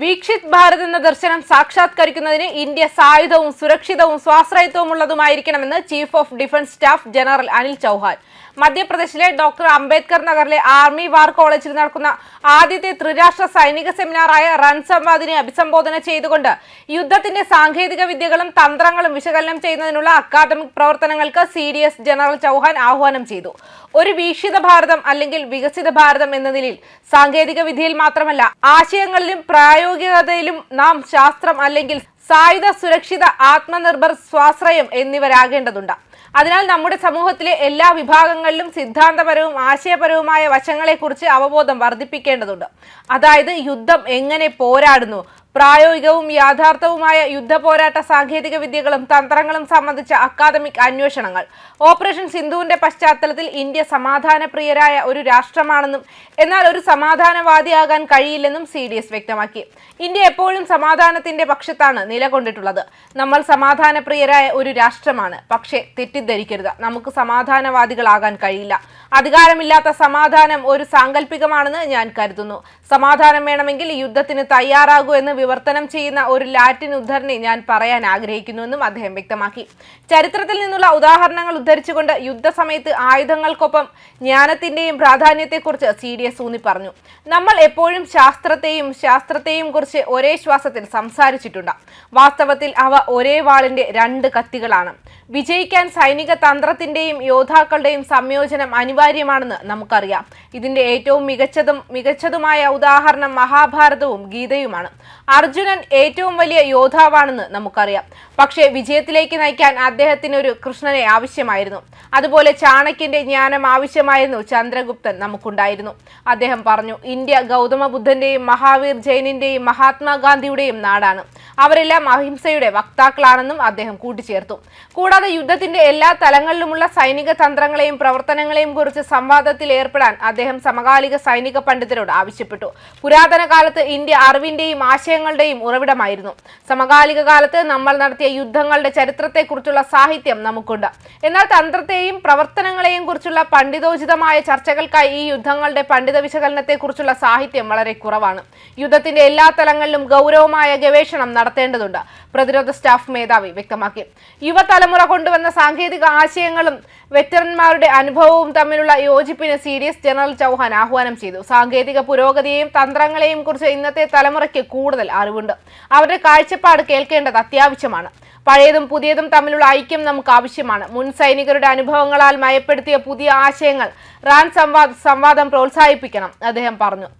വീക്ഷിത് ഭാരത് എന്ന ദർശനം സാക്ഷാത്കരിക്കുന്നതിന് ഇന്ത്യ സായുധവും സുരക്ഷിതവും സ്വാശ്രയത്വമുള്ളതുമായിരിക്കണമെന്ന് chief of defence staff general Anil Chauhan. മധ്യപ്രദേശിലെ ഡോക്ടർ അംബേദ്കർ നഗറിലെ ആർമി വാർ കോളേജിൽ നടക്കുന്ന ആദ്യത്തെ ത്രിരാഷ്ട്ര സൈനിക സെമിനാറായ റൺ സംവാദിനെ അഭിസംബോധന ചെയ്തുകൊണ്ട് യുദ്ധത്തിന്റെ സാങ്കേതിക വിദ്യകളും തന്ത്രങ്ങളും വിശകലനം ചെയ്യുന്നതിനുള്ള അക്കാദമിക് പ്രവർത്തനങ്ങൾക്ക് C D S general Chauhan ആഹ്വാനം ചെയ്തു. ഒരു വീക്ഷിത ഭാരതം അല്ലെങ്കിൽ വികസിത ഭാരതം എന്ന നിലയിൽ സാങ്കേതിക വിദ്യയിൽ മാത്രമല്ല ആശയങ്ങളിലും പ്രായോഗികതയിലും നാം ശാസ്ത്രം അല്ലെങ്കിൽ സായുധ സുരക്ഷിത ആത്മനിർഭർ സ്വാശ്രയം എന്നിവരാകേണ്ടതുണ്ട്. അതിനാൽ നമ്മുടെ സമൂഹത്തിലെ എല്ലാ വിഭാഗങ്ങളിലും സിദ്ധാന്തപരവും ആശയപരവുമായ വശങ്ങളെക്കുറിച്ച് അവബോധം വർദ്ധിപ്പിക്കേണ്ടതുണ്ട്. അതായത് യുദ്ധം എങ്ങനെ പോരാടുന്നു പ്രായോഗികവും യാഥാർത്ഥവുമായ യുദ്ധ പോരാട്ട സാങ്കേതിക വിദ്യകളും തന്ത്രങ്ങളും സംബന്ധിച്ച അക്കാദമിക് അന്വേഷണങ്ങൾ. ഓപ്പറേഷൻ സിന്ധുവിന്റെ പശ്ചാത്തലത്തിൽ ഇന്ത്യ സമാധാനപ്രിയരായ ഒരു രാഷ്ട്രമാണെന്നും എന്നാൽ ഒരു സമാധാനവാദിയാകാൻ കഴിയില്ലെന്നും സി ഡി എസ് വ്യക്തമാക്കി. ഇന്ത്യ എപ്പോഴും സമാധാനത്തിന്റെ പക്ഷത്താണ് നിലകൊണ്ടിട്ടുള്ളത്. നമ്മൾ സമാധാനപ്രിയരായ ഒരു രാഷ്ട്രമാണ്. പക്ഷേ തെറ്റിദ്ധരിക്കരുത്. നമുക്ക് സമാധാനവാദികളാകാൻ കഴിയില്ല. അധികാരമില്ലാത്ത സമാധാനം ഒരു സാങ്കല്പികമാണെന്ന് ഞാൻ കരുതുന്നു. സമാധാനം വേണമെങ്കിൽ യുദ്ധത്തിന് തയ്യാറാകൂ എന്ന് വിവർത്തനം ചെയ്യുന്ന ഒരു ലാറ്റിൻ ഉദ്ധരണി ഞാൻ പറയാൻ ആഗ്രഹിക്കുന്നുവെന്നും അദ്ദേഹം വ്യക്തമാക്കി. ചരിത്രത്തിൽ നിന്നുള്ള ഉദാഹരണങ്ങൾ ഉദ്ധരിച്ചുകൊണ്ട് യുദ്ധസമയത്ത് ആയുധങ്ങൾക്കൊപ്പം ജ്ഞാനത്തിന്റെയും പ്രാധാന്യത്തെക്കുറിച്ച് സി ഡി എസ് ഊന്നി പറഞ്ഞു. നമ്മൾ എപ്പോഴും ശാസ്ത്രത്തെയും ശാസ്ത്രത്തെയും കുറിച്ച് ഒരേ ശ്വാസത്തിൽ സംസാരിച്ചിട്ടുണ്ട്. വാസ്തവത്തിൽ അവ ഒരേ വാളിന്റെ രണ്ട് കത്തികളാണ്. വിജയിക്കാൻ സൈനിക തന്ത്രത്തിന്റെയും യോദ്ധാക്കളുടെയും സംയോജനം അനിവാര്യമാണെന്ന് നമുക്കറിയാം. ഇതിന്റെ ഏറ്റവും മികച്ചതും മികച്ചതുമായ ഉദാഹരണം മഹാഭാരതവും ഗീതയുമാണ്. അർജുനൻ ഏറ്റവും വലിയ യോദ്ധാവാണെന്ന് നമുക്കറിയാം. പക്ഷേ വിജയത്തിലേക്ക് നയിക്കാൻ അദ്ദേഹത്തിന് ഒരു കൃഷ്ണനെ ആവശ്യമായിരുന്നു. അതുപോലെ ചാണക്യന്റെ ജ്ഞാനം ആവശ്യമായിരുന്നു ചന്ദ്രഗുപ്തൻ നമുക്കുണ്ടായിരുന്നു. അദ്ദേഹം പറഞ്ഞു ഇന്ത്യ ഗൗതമ ബുദ്ധന്റെയും മഹാവീർ ജൈനിന്റെയും മഹാത്മാഗാന്ധിയുടെയും നാടാണ്. അവരെല്ലാം അഹിംസയുടെ വക്താക്കളാണെന്നും അദ്ദേഹം കൂട്ടിച്ചേർത്തു. കൂടാതെ യുദ്ധത്തിന്റെ എല്ലാ തലങ്ങളിലുമുള്ള സൈനിക തന്ത്രങ്ങളെയും പ്രവർത്തനങ്ങളെയും കുറിച്ച് സംവാദത്തിൽ ഏർപ്പെടാൻ അദ്ദേഹം സമകാലിക സൈനിക പണ്ഡിതരോട് ആവശ്യപ്പെട്ടു. പുരാതന കാലത്ത് ഇന്ത്യ അറിവിന്റെയും ആശയങ്ങളുടെയും ഉറവിടമായിരുന്നു. സമകാലിക കാലത്ത് നമ്മൾ നടത്തിയ യുദ്ധങ്ങളുടെ ചരിത്രത്തെക്കുറിച്ചുള്ള സാഹിത്യം നമുക്കുണ്ട്. എന്നാൽ തന്ത്രത്തെയും പ്രവർത്തനങ്ങളെയും കുറിച്ചുള്ള പണ്ഡിതോചിതമായ ചർച്ചകൾക്കായി ഈ യുദ്ധങ്ങളുടെ പണ്ഡിത വിശകലനത്തെക്കുറിച്ചുള്ള സാഹിത്യം വളരെ കുറവാണ്. യുദ്ധത്തിന്റെ എല്ലാ തലങ്ങളിലും ഗൗരവമായ ഗവേഷണം നടത്തേണ്ടതുണ്ട്. പ്രതിരോധ സ്റ്റാഫ് മേധാവി വ്യക്തമാക്കി. യുവതലമുറ കൊണ്ടുവന്ന സാങ്കേതിക ആശയങ്ങളും വെറ്ററന്മാരുടെ അനുഭവവും തമ്മിലുള്ള യോജിപ്പിന് സീരിയസ് ജനറൽ ചൗഹാൻ ആഹ്വാനം ചെയ്തു. സാങ്കേതിക പുരോഗതിയെയും തന്ത്രങ്ങളെയും കുറിച്ച് ഇന്നത്തെ തലമുറയ്ക്ക് കൂടുതൽ അറിവുണ്ട്. അവരുടെ കാഴ്ചപ്പാട് കേൾക്കേണ്ടത് അത്യാവശ്യമാണ്. പഴയതും പുതിയതും തമ്മിലുള്ള ഐക്യം നമുക്ക് ആവശ്യമാണ്. മുൻ സൈനികരുടെ അനുഭവങ്ങളാൽ മയപ്പെടുത്തിയ പുതിയ ആശയങ്ങൾ റാൻ സംവാദ് സംവാദം പ്രോത്സാഹിപ്പിക്കണം അദ്ദേഹം പറഞ്ഞു.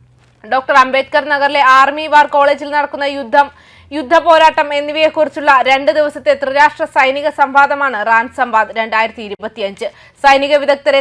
ഡോക്ടർ അംബേദ്കർ നഗറിലെ ആർമി വാർ കോളേജിൽ നടക്കുന്ന യുദ്ധം യുദ്ധ പോരാട്ടം എന്നിവയെക്കുറിച്ചുള്ള രണ്ട് ദിവസത്തെ ത്രിരാഷ്ട്ര സൈനിക സംവാദമാണ് റാൻ സംവാദ് രണ്ടായിരത്തി ഇരുപത്തിയഞ്ച് സൈനിക വിദഗ്ധരെ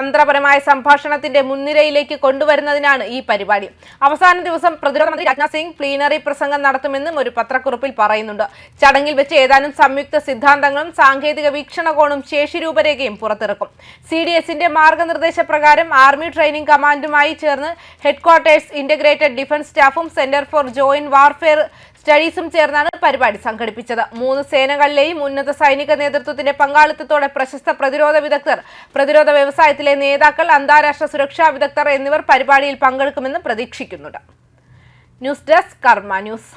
തന്ത്രപരമായ സംഭാഷണത്തിന്റെ മുൻനിരയിലേക്ക് കൊണ്ടുവരുന്നതിനാണ് ഈ പരിപാടി. അവസാന ദിവസം പ്രതിരോധ മന്ത്രി രാജ്നാഥ് സിംഗ് പ്ലീനറി പ്രസംഗം നടത്തുമെന്നും ഒരു പത്രക്കുറിപ്പിൽ പറയുന്നുണ്ട്. ചടങ്ങിൽ വെച്ച് ഏതാനും സംയുക്ത സിദ്ധാന്തങ്ങളും സാങ്കേതിക വീക്ഷണകോണും ശേഷി രൂപരേഖയും പുറത്തിറക്കും. സി ഡി എസിന്റെ മാർഗനിർദ്ദേശ പ്രകാരം ആർമി ട്രെയിനിംഗ് കമാൻഡുമായി ചേർന്ന് ഹെഡ്ക്വാർട്ടേഴ്സ് ഇന്റഗ്രേറ്റഡ് ഡിഫൻസ് സ്റ്റാഫും സെന്റർ ഫോർ ജോയിന്റ് വാർഫെയർ സ്റ്റഡീസും ചേർന്നാണ് പരിപാടി സംഘടിപ്പിച്ചത്. മൂന്ന് സേനകളിലെയും ഉന്നത സൈനിക നേതൃത്വത്തിന്റെ പങ്കാളിത്തത്തോടെ പ്രശസ്ത പ്രതിരോധ വിദഗ്ധർ പ്രതിരോധ വ്യവസായത്തിലെ നേതാക്കൾ അന്താരാഷ്ട്ര സുരക്ഷാ വിദഗ്ധർ എന്നിവർ പരിപാടിയിൽ പങ്കെടുക്കുമെന്ന് പ്രതീക്ഷിക്കുന്നുണ്ട്. News desk Karma news.